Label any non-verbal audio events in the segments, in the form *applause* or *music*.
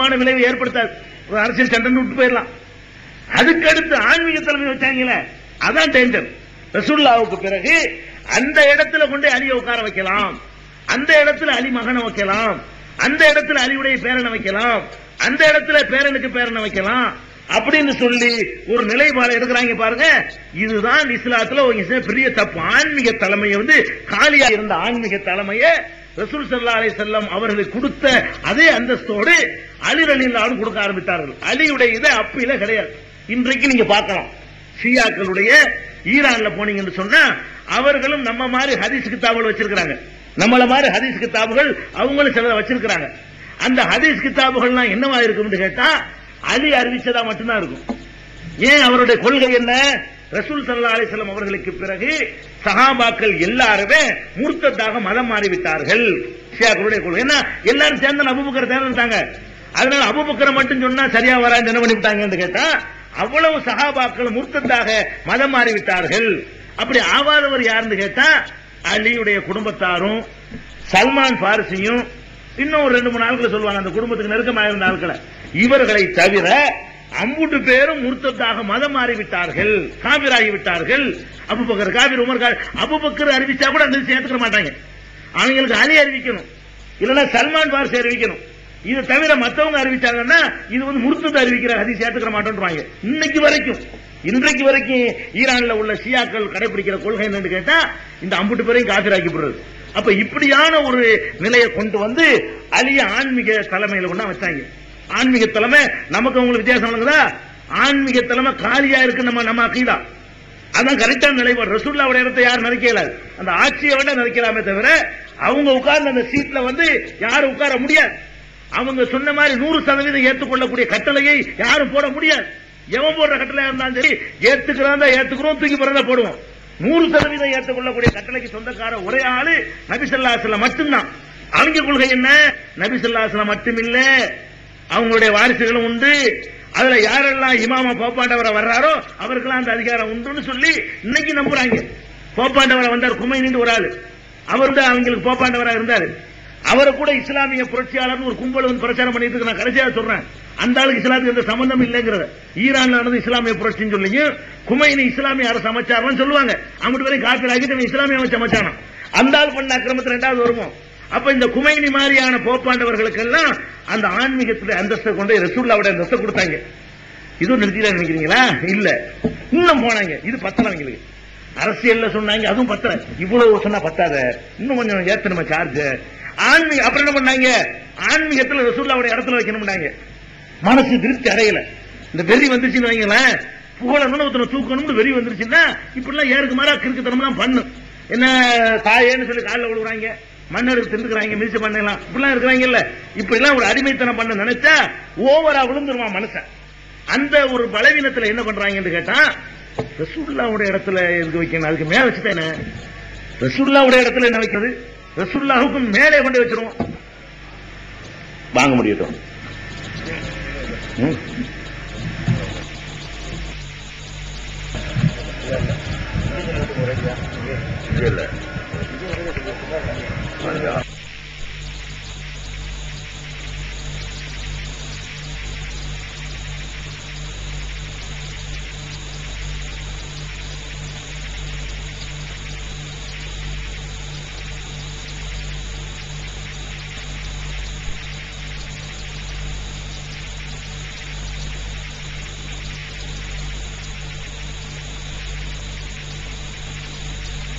மோசமான விளைவை ஏற்படுத்தாது. ஒரு அரசியல் சண்டை விட்டு போயிடலாம். அதுக்கடுத்து ஆன்மீக தலைமை வச்சாங்களே அதான் டேஞ்சர் ரசூல்லாவுக்கு பிறகு அந்த இடத்துல கொண்டு அலியை உட்கார வைக்கலாம். அந்த இடத்துல அலி மகனை வைக்கலாம். அந்த இடத்துல அலியுடைய பேரனை வைக்கலாம். அந்த இடத்துல பேரனுக்கு பேரனை வைக்கலாம். அப்படின்னு சொல்லி ஒரு நிலைப்பாடு எடுக்கிறாங்க பாருங்க. இதுதான் இஸ்லாத்துல பெரிய தப்பு. ஆன்மீக தலைமையை வந்து காலியா இருந்த ஆன்மீக தலைமையை ரசூல் சல்லா அலை செல்லம் அவர்களுக்கு கொடுத்த அதே அந்தஸ்தோடு அலி ரலில்லாவும் கொடுக்க ஆரம்பித்தார்கள். அலியுடைய இதை அப்பில கிடையாது. இன்றைக்கு நீங்க பார்க்கலாம். ஷியாக்களுடைய ஈரான்ல போனீங்கன்னு சொன்னா அவர்களும் நம்ம மாதிரி ஹதீஸ் கிதாபுகள் வச்சிருக்கிறாங்க. நம்மள மாதிரி ஹதீஸ் கித்தாபுகள் அவங்களும் சிலதை வச்சிருக்கிறாங்க. அந்த ஹதீஸ் கித்தாபுகள்லாம் என்னவா இருக்கும்னு கேட்டா அலி அறிவிச்சதா மட்டும்தான் இருக்கும். ஏன் அவருடைய கொள்கை என்ன? ரசூல் சல்லா அலிஸ்லாம் அவர்களுக்கு பிறகு சகாபாக்கள் எல்லாருமே மூர்த்தத்தாக மதம் மாறிவிட்டார்கள். ஷியாக்களுடைய கொள்கை என்ன? எல்லாரும் சேர்ந்து அபுபக்கர் தேர்ந்தாங்க அதனால அபுபக்கரை மட்டும் சொன்னா சரியா வரான்னு என்ன பண்ணிவிட்டாங்கன்னு கேட்டா அவ்வளவு சகாபாக்கள் மூர்த்தத்தாக மதம் மாறிவிட்டார்கள். அப்படி ஆவாதவர் யாருன்னு கேட்டா அலியுடைய குடும்பத்தாரும் சல்மான் பாரிசியும் இன்னும் ஒரு ரெண்டு மூணு ஆட்களை சொல்லுவாங்க. அந்த குடும்பத்துக்கு நெருக்கமாக இருந்த ஆட்களை. இவர்களை தவிர அம்புட்டு பேரும் முர்த்தத்தாக மதம் மாறிவிட்டார்கள் காபிராகி விட்டார்கள் அபுபக்கர் காபிர் உமர் அபுபக்கர் அறிவிச்சா கூட அந்த சேர்த்துக்க மாட்டாங்க. அவங்களுக்கு அலி அறிவிக்கணும். இல்லைன்னா சல்மான் பாரிசு அறிவிக்கணும். இதை தவிர மத்தவங்க அறிவிச்சாங்கன்னா இது வந்து முர்த்தத்தை அறிவிக்கிற ஹதீஸ் சேர்த்துக்க மாட்டோம்ன்றாங்க இன்னைக்கு வரைக்கும் இன்றைக்கு வரைக்கும் ஈரான்ல உள்ள ஷியாக்கள் கடைபிடிக்கிற கொள்கை என்னன்னு கேட்டா இந்த அம்புட்டு பேரையும் காபிராக்கப்படுறது அப்ப இப்படியான ஒரு நிலையை கொண்டு வந்து அலிய ஆன்மீக தலைமையில கொண்டா வச்சாங்க. ஆன்மீக தலைமை நமக்கு உங்களுக்கு வித்தியாசம் விளங்குதா? ஆன்மீக தலைமை காலியா இருக்கு நம்ம நம்ம அக்கீதா அதான் கரெக்டான நிலைப்பாடு. ரசூல்லாவோட இடத்தை யாரும் நினைக்கல அந்த ஆட்சியை விட நினைக்கலாமே தவிர அவங்க உட்கார்ந்த அந்த சீட்ல வந்து யாரும் உட்கார முடியாது. அவங்க சொன்ன மாதிரி நூறு சதவீதம் ஏற்றுக்கொள்ளக்கூடிய கட்டளையை யாரும் போட முடியாது. எவன் போடுற கட்டளை இருந்தாலும் சரி ஏத்துக்கிறதா ஏத்துக்கிறோம் தூக்கி போறதா போடுவோம். நூறு சதவீதம் ஏற்றுக்கொள்ளக்கூடிய கட்டளைக்கு சொந்தக்கார ஒரே ஆளு நபிசல்லாசல மட்டும்தான். அவங்க கொள்கை என்ன? நபிசல்லாசல மட்டுமில்லை. அவங்களுடைய வாரிசுகளும் உண்டு. அதுல யாரெல்லாம் இமாமா போப்பாண்டவரை வர்றாரோ அவருக்கெல்லாம் அந்த அதிகாரம் உண்டுன்னு சொல்லி இன்னைக்கு நம்புறாங்க. போப்பாண்டவரை வந்தார் குமைனின்னு ஒரு ஆளு. அவர் தான் அவங்களுக்கு போப்பாண்டவராக இருந்தாரு. அவரை கூட இஸ்லாமிய புரட்சியாளர் ஒரு கும்பல் வந்து பிரச்சாரம் பண்ணிட்டு இருக்கு. நான் கடைசியாக சொல்றேன். அந்த ஆளுக்கு இஸ்லாத்துக்கு எந்த சம்பந்தம் இல்லைங்கிறத. ஈரான்ல நடந்து இஸ்லாமிய புரட்சின்னு சொல்லியும் குமைனி இஸ்லாமிய அரசு அமைச்சாரம் சொல்லுவாங்க. அவங்க வரையும் காப்பீடு ஆகிட்டு இஸ்லாமிய அமைச்சு அமைச்சானம் அந்த ஆள் பண்ண அக்கிரமத்தில் ரெண்டாவது வருவோம். அப்ப இந்த குமைனி மாதிரியான போப்பாண்டவர்களுக்கெல்லாம் அந்த ஆன்மீகத்துல அந்தஸ்தை கொண்டு ரசூல்லாவோட அந்தஸ்தை கொடுத்தாங்க. இதுவும் நிறுத்தில நினைக்கிறீங்களா? இல்ல. இன்னும் போனாங்க. இது பத்தல அவங்களுக்கு. அரசியல்ல சொன்னாங்க அதுவும் பத்தல. இவ்வளவு சொன்னா பத்தாத. இன்னும் கொஞ்சம் ஏத்தணுமா சார்ஜ் ஆன்மீக அப்புறம் என்ன பண்ணாங்க? ஆன்மீகத்துல ரசூல்லாவோட இடத்துல வைக்கணும்னாங்க. மனசு திருப்தி அடையல. இந்த வெறி வந்துச்சுன்னு வைங்களேன். புகழணும்னு ஒருத்தனை தூக்கணும்னு வெறி வந்துருச்சுன்னா இப்படிலாம் ஏருக்கு மாறா கிறுக்குத்தனம்லாம் பண்ணும். என்ன தாயேன்னு சொல்லி காலில் விழுகுறாங்க மன்னருக்கு திண்டுக்கிறாங்க மிதிச்சு பண்ணலாம் இப்படிலாம் இருக்கிறாங்கல்ல. இப்படிலாம் ஒரு அடிமைத்தனம் பண்ண நினைச்சா ஓவரா விழுந்துருவான் மனுஷன்? அந்த ஒரு பலவீனத்துல என்ன பண்றாங்கன்னு கேட்டா ரசூல்லாவோட இடத்துல எதுக்கு வைக்கணும்? அதுக்கு மேல வச்சுட்டேனே ரசூல்லாவோட இடத்துல என்ன வைக்கிறது? ரசூல்லாவுக்கும் மேலே கொண்டு வச்சிருவோம். வாங்க முடியட்டும் ம். இல்ல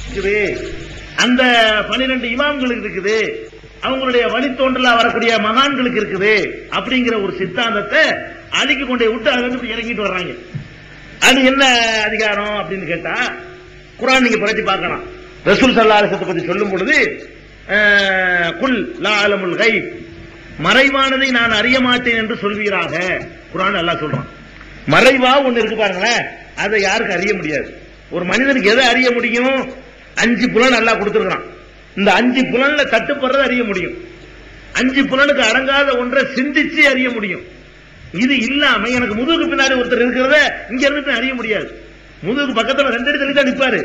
இருக்குது அந்த பனிரெண்டு இமாம்களுக்கு இருக்குது. அவங்களுடைய வழித்தோன்றலா வரக்கூடிய மகான்களுக்கு இருக்குது. அப்படிங்கிற ஒரு சித்தாந்தத்தை அழிக்கு கொண்டே விட்டு அதுல இருந்து இறங்கிட்டு வர்றாங்க. அது என்ன அதிகாரம் அப்படின்னு கேட்டா குரான் நீங்க புரட்டி பார்க்கலாம். ரசூல் சல்லாசத்தை பத்தி சொல்லும் பொழுது குல் லா அலமுல் கை மறைவானதை நான் அறிய மாட்டேன் என்று சொல்வீராக. குரான் நல்லா சொல்றான். மறைவா ஒண்ணு இருக்கு பாருங்களேன். அதை யாருக்கும் அறிய முடியாது. ஒரு மனிதனுக்கு எதை அறிய முடியும்? அஞ்சு புலன் நல்லா கொடுத்துருக்கான் இந்த அஞ்சு புலன்ல தட்டுப்படுறதை அறிய முடியும். அஞ்சு புலனுக்கு அடங்காத ஒன்றை சிந்திச்சு அறிய முடியும். இது இல்லாம எனக்கு முதுகுக்கு பின்னாடி ஒருத்தர் இருக்கிறத இங்க இருந்து அறிய முடியாது. முதுகுக்கு பக்கத்துல ரெண்டு அடி தள்ளி தான் நிப்பாரு.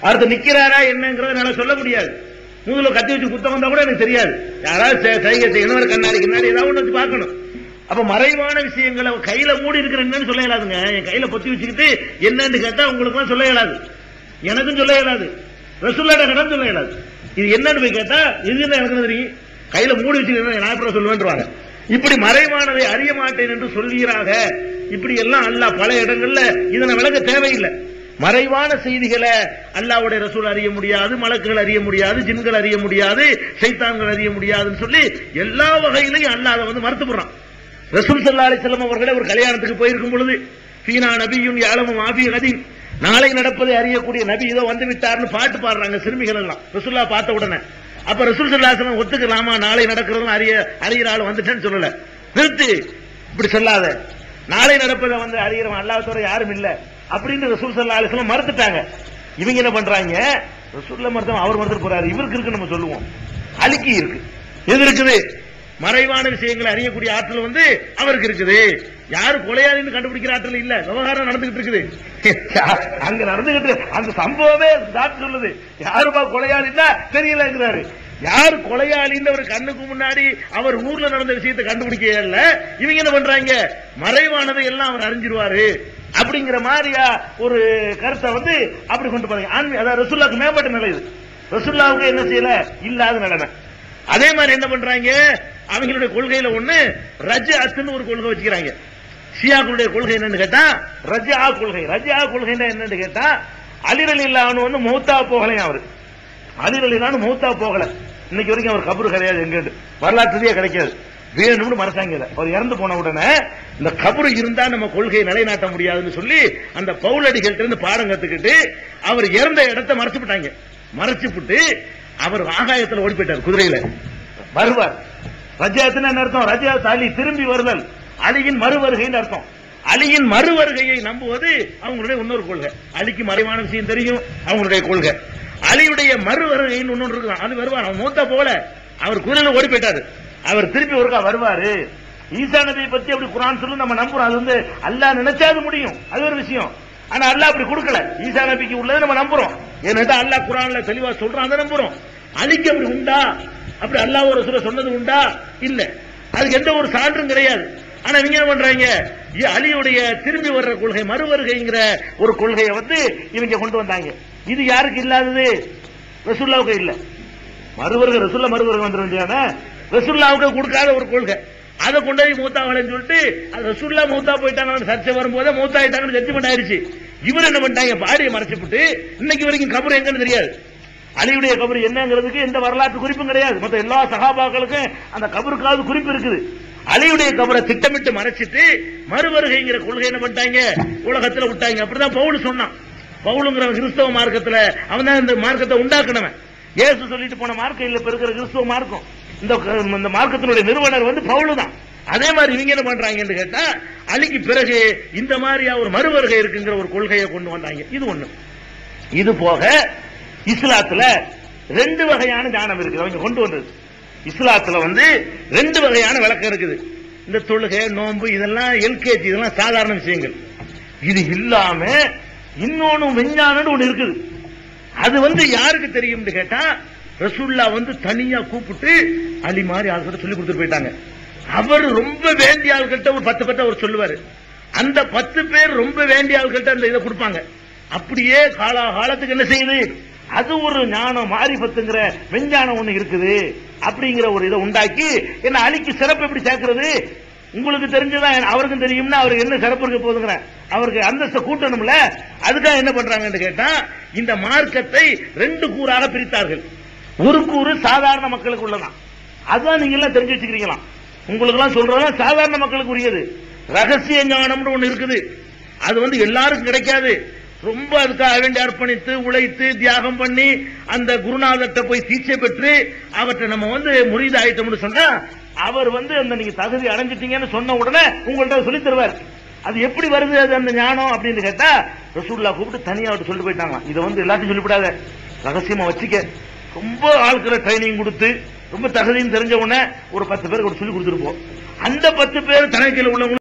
அடுத்து நிக்கிறாரா என்னங்கிறத என்னால சொல்ல முடியாது. முதுகுல கத்தி வச்சு குத்தம் வந்தா கூட எனக்கு தெரியாது. யாராவது சைகை செய்யணும் கண்ணாடி கண்ணாடி ஏதாவது ஒன்று வச்சு பார்க்கணும். அப்ப மறைவான விஷயங்களை கையில மூடி இருக்கிற என்னன்னு சொல்ல இயலாதுங்க. என் கையில பொத்தி வச்சுக்கிட்டு என்னன்னு கேட்டா உங்களுக்கு சொல்ல இயலாது. எனக்கும் சொல்ல இயலாது. ரசூல்லாட கடன் சொல்ல இயலாது இது என்னன்னு போய் கேட்டா இது என்ன எனக்கு தெரியும். கையில மூடி வச்சுக்கிறேன் நான் எப்படி சொல்லுவேன்றாங்க இப்படி மறைவானதை அறிய மாட்டேன் என்று சொல்கிறாக இப்படி எல்லாம் அல்லாஹ் பல இடங்கள்ல இதனை விளக்க தேவையில்லை. மறைவான செய்திகளை அல்லாவுடைய ரசூல் அறிய முடியாது மலக்குகள் அறிய முடியாது ஜின்கள் அறிய முடியாது சைத்தான்கள் அறிய முடியாதுன்னு சொல்லி எல்லா வகையிலையும் அல்லாஹ் அதை வந்து மறுத்துப்படுறான் ரசூல் சல்லா அலிசல்லம் அவர்களே ஒரு கல்யாணத்துக்கு போயிருக்கும் பொழுது சீனா நபியும் யாழமும் ஆபி கதி நாளை நடப்பதை அறியக்கூடிய நபி இதோ வந்து விட்டார்னு பாட்டு பாடுறாங்க சிறுமிகள் எல்லாம் ரசுல்லா பார்த்த உடனே. அப்ப ரசூல் சல்லாசனம் ஒத்துக்கலாமா? நாளை நடக்கிறதும் அறிய அறிகிற ஆள் வந்துட்டேன்னு சொல்லல. நிறுத்து. இப்படி சொல்லாத. நாளை நடப்பதை வந்து அறிகிறவன் அல்லாதவரை யாரும் இல்ல. அப்படின்னு ரசூல் சல்லா அலிஸ்லாம் மறுத்துட்டாங்க. இவங்க என்ன பண்றாங்க? ரசூல்ல மறுத்தவன் அவர் மறுத்துட்டு போறாரு. இவருக்கு இருக்கு நம்ம சொல்லுவோம். அழுக்கி இருக்கு. எது இருக்குது? மறைவான விஷயங்களை அறியக்கூடிய ஆற்றல் வந்து அவருக்கு இருக்குது. யாரு கொலையாளின்னு கண்டுபிடிக்கிற ஆற்றல் இல்ல. விவகாரம் நடந்துகிட்டு இருக்குது. *laughs* அங்க நடந்துகிட்டு அந்த சம்பவமே டாக்டர் சொல்லுது. யாருப்பா கொலையாளின்னா தெரியலங்கிறாரு. யார் கொலையாளின்னு அவர் கண்ணுக்கு முன்னாடி அவர் ஊர்ல நடந்த விஷயத்தை கண்டுபிடிக்க இல்ல. இவங்க என்ன பண்றாங்க? மறைவானதை எல்லாம் அவர் அறிஞ்சிருவாரு. அப்படிங்கிற மாதிரியா ஒரு கருத்தை வந்து அப்படி கொண்டு போறாங்க. அதாவது ரசுல்லாவுக்கு மேம்பட்ட நிலை இது. ரசுல்லாவுக்கு என்ன செய்யல? இல்லாத நிலைமை. அதே மாதிரி என்ன பண்றாங்க? அவங்களுடைய கொள்கையில ஒண்ணு ரஜ அத்துன்னு ஒரு கொள்கை வச்சுக்கிறாங்க. ஷியாக்களுடைய கொள்கை என்னன்னு கேட்டா ரஜா கொள்கை. ரஜா கொள்கை என்னன்னு கேட்டா அலிரலி இல்லான்னு வந்து மௌத்தா போகலையும் அவரு? அலிரலி இல்லான்னு மௌத்தா போகல. இன்னைக்கு வரைக்கும் அவர் கபரு கிடையாது எங்க வரலாற்றுலயே கிடைக்காது. வேணும்னு மனசாங்க அவர் இறந்து போன உடனே இந்த கபரு இருந்தா நம்ம கொள்கையை நிலைநாட்ட முடியாதுன்னு சொல்லி அந்த பவுலடிகள்ட்ட இருந்து பாடம் கத்துக்கிட்டு அவர் இறந்த இடத்தை மறைச்சு விட்டாங்க மறைச்சு விட்டு அவர் ஆகாயத்துல ஓடி போயிட்டார் குதிரையில. வருவார். ரஜாத்துன்னு என்ன அர்த்தம்? ரஜா தாலி திரும்பி வருதல். அலியின் மறுவருகைன்னு அர்த்தம். அலியின் மறுவருகையை நம்புவது அவங்களுடைய இன்னொரு கொள்கை. அலிக்கு மறைவான விஷயம் தெரியும் அவங்களுடைய கொள்கை. அலியுடைய மறுவருகைன்னு ஒன்னு இருக்கலாம் அது வருவார். அவன் மூத்த போல அவர் குதிரையில ஓடி போயிட்டாரு. அவர் திருப்பி ஒருக்கா வருவாரு. ஈசா நபியை பத்தி அப்படி குரான் சொல்லி நம்ம நம்புறோம். அது வந்து அல்லாஹ் நினைச்சா அது முடியும். அது ஒரு விஷயம். ஆனா அல்லாஹ் அப்படி கொடுக்கல. ஈசா நபிக்கு உள்ளதை நம்ம நம்புறோம். ஏன்னா அல்லாஹ் குரான்ல தெளிவா சொல்றான். அதை நம்புறோம். அலிக்கு அப்படி உண்டா? அப்படி அல்லாஹ் ஒரு சொல்ல சொன்னது உண்டா? இல்ல. அதுக்கு எந்த ஒரு சான்றும் கிடையாது. ஆனா இவங்க என்ன பண்றாங்க? அலியுடைய திரும்பி வர்ற கொள்கை மறுவருகைங்கிற ஒரு கொள்கையை வந்து இவங்க கொண்டு வந்தாங்க. இது யாருக்கு இல்லாதது? ரசுல்லாவுக்கு இல்ல. மறுவருகை ரசுல்லா மறுவருகை வந்துட வேண்டியான ரசுல்லாவுக்கு கொடுக்காத ஒரு கொள்கை. அதை கொண்டு போய் மூத்தா வளைன்னு சொல்லிட்டு அது ரசுல்லா மூத்தா போயிட்டாங்க சர்ச்சை வரும்போது மூத்தா ஆயிட்டாங்கன்னு ஜட்ஜ்மெண்ட் ஆயிருச்சு இவர் என்ன பண்ணிட்டாங்க? பாடியை மறைச்சுப்புட்டு இன்னைக்கு வரைக்கும் கபர் எங்கன்னு தெரியாது. அலியுடைய கபர் என்னங்கிறதுக்கு எந்த வரலாற்று குறிப்பும் கிடையாது. மற்ற எல்லா சகாபாக்களுக்கும் அந்த கபருக்காவது குறிப்பு இருக்குது. அலியுடைய கபரை திட்டமிட்டு மறைச்சிட்டு மறுவருகைங்கிற கொள்கை என்ன பண்ணிட்டாங்க? உலகத்துல விட்டாங்க. அப்படிதான் பவுல் சொன்னான். பவுலுங்கிற கிறிஸ்தவ மார்க்கத்துல அவன் தான் இந்த மார்க்கத்தை உண்டாக்குனவன். இயேசு சொல்லிட்டு போன மார்க்கம் இல்ல இப்ப இருக்கிற கிறிஸ்தவ மார்க்கம். இந்த இந்த மார்க்கத்தினுடைய நிறுவனர் வந்து பவுலு தான் அதே மாதிரி இவங்க என்ன பண்றாங்கன்னு கேட்டா அலிக்கு பிறகு இந்த மாதிரியா ஒரு மறுவருகை இருக்குங்கிற ஒரு கொள்கையை கொண்டு வந்தாங்க. இது ஒண்ணு. இது போக இஸ்லாத்துல ரெண்டு வகையான ஞானம் இருக்குது. அவங்க கொண்டு வந்தது. இஸ்லாத்துல வந்து ரெண்டு வகையான விளக்கம் இருக்குது. இந்த தொழுகை நோன்பு இதெல்லாம் எல்கேஜி இதெல்லாம் சாதாரண விஷயங்கள். இது இல்லாம இன்னொன்னு விஞ்ஞானம்னு ஒண்ணு இருக்குது. அது வந்து யாருக்கு தெரியும்னு கேட்டா ரசூல்லா வந்து தனியா கூப்பிட்டு அலி மாதிரி ஆள்கிட்ட சொல்லி கொடுத்துட்டு போயிட்டாங்க. அவர் ரொம்ப வேண்டிய ஆள்கிட்ட ஒரு பத்து பத்து அவர் சொல்லுவாரு. அந்த பத்து பேர் ரொம்ப வேண்டிய ஆள்கிட்ட அந்த இதை கொடுப்பாங்க. அப்படியே காலா காலத்துக்கு என்ன செய்யுது? அது ஒரு ஞானம் மாரிபத்துங்கிற விஞ்ஞானம் ஒண்ணு இருக்குது. அப்படிங்கிற ஒரு இதை உண்டாக்கி என்ன அலிக்கு சிறப்பு எப்படி சேர்க்கிறது? உங்களுக்கு தெரிஞ்சதான் அவருக்கும் தெரியும்னா அவருக்கு என்ன சிறப்பு இருக்க போதுங்கிற அவருக்கு அந்தஸ்தை கூட்டணும்ல? அதுக்காக என்ன பண்றாங்கன்னு கேட்டா இந்த மார்க்கத்தை ரெண்டு கூறாக பிரித்தார்கள். ஒரு கூறு சாதாரண மக்களுக்கு உள்ளதான். அதான் நீங்க எல்லாம் தெரிஞ்சு வச்சுக்கிறீங்களா? உங்களுக்கு எல்லாம் சொல்றதா சாதாரண மக்களுக்கு உரியது. ரகசிய ஞானம்னு ஒண்ணு இருக்குது. அது வந்து எல்லாருக்கும் கிடைக்காது. ரொம்ப அதுக்காக வேண்டி அர்ப்பணித்து உழைத்து தியாகம் பண்ணி அந்த குருநாதர்கிட்ட போய் சிகிச்சை பெற்று அவற்றை நம்ம வந்து முறிந்து ஆயிட்டோம்னு சொன்னா அவர் வந்து அந்த நீங்க தகுதி அடைஞ்சிட்டீங்கன்னு சொன்ன உடனே உங்கள்ட்ட சொல்லி தருவார். அது எப்படி வருது அது அந்த ஞானம் அப்படின்னு கேட்டா ரசூல்லா கூப்பிட்டு தனியா அவர்கிட்ட சொல்லிட்டு போயிட்டாங்க. இதை வந்து எல்லாத்தையும் சொல்லிவிடாத. ரகசியமா வச்சுக்க. ரொம்ப ஆட்களை ட்ரைனிங் கொடுத்து ரொம்ப தகுதின்னு தெரிஞ்ச உடனே ஒரு பத்து பேருக்கு சொல்லி கொடுத்துருப்போம் அந்த பத்து பேர் தனக்கில் உள்ளவங்க